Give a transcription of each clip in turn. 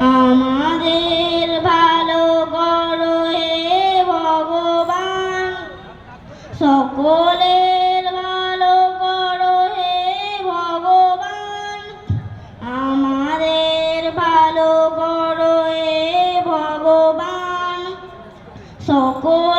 আমাদের ভালো করো হে ভগবান। সকলের ভালো করো হে ভগবান। আমাদের ভালো করো হে ভগবান। সকলের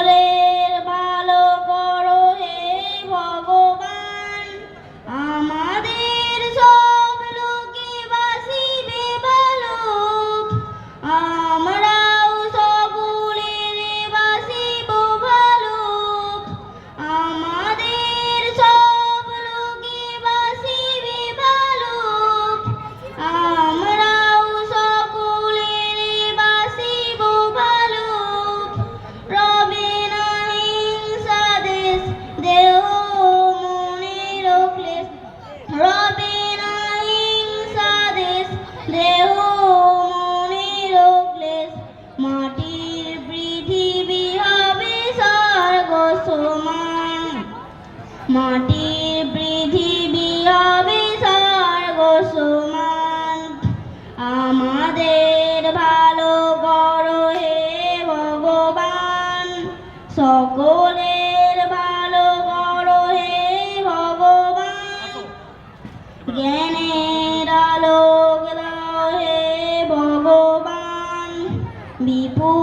মাটির পৃথিবী হবে স্বর্গ আমাদের ভালো করো হে ভগবান। সকলের ভালো করো হে ভগবান। জ্ঞানের আলোক হে ভগবান। বিপুল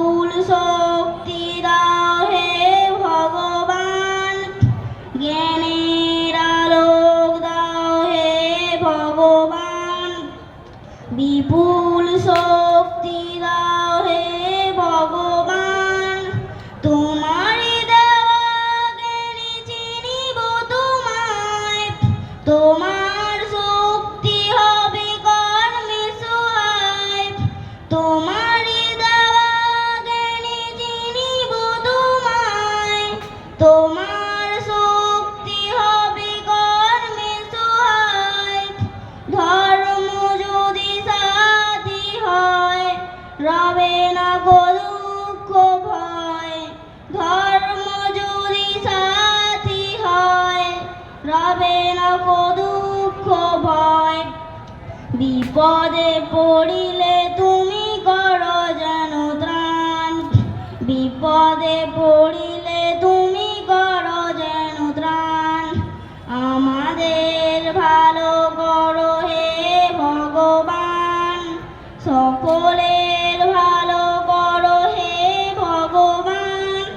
বিপুল শক্তি দাও হে ভগবান। রবে না গো দুঃখ ভয়, ধর্ম যদি সাথী হয়, রবে না গো ভয়। বিপদে পড়িলে তুমি করো যেন ত্রাণ, বিপদে পড়িলে তুমি করো যেন ত্রাণ। আমাদের ভালো সকলের ভালো করো হে ভগবান।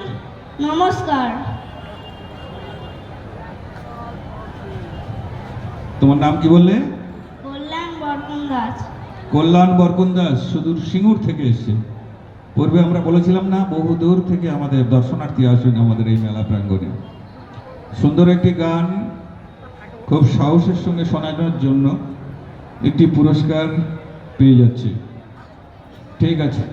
নমস্কার। তোমার নাম কি বললে? কল্যাণ বরকন গাছ কল্যাণ বরকুন দাস সুদূর সিঙ্গুর থেকে এসছে। পূর্বে আমরা বলেছিলাম না বহু দূর থেকে আমাদের দর্শনার্থী আসেন আমাদের এই মেলা প্রাঙ্গণে। সুন্দর একটি গান খুব সাহসের সঙ্গে শোনানোর জন্য একটি পুরস্কার পেয়ে যাচ্ছে। ঠিক আছে।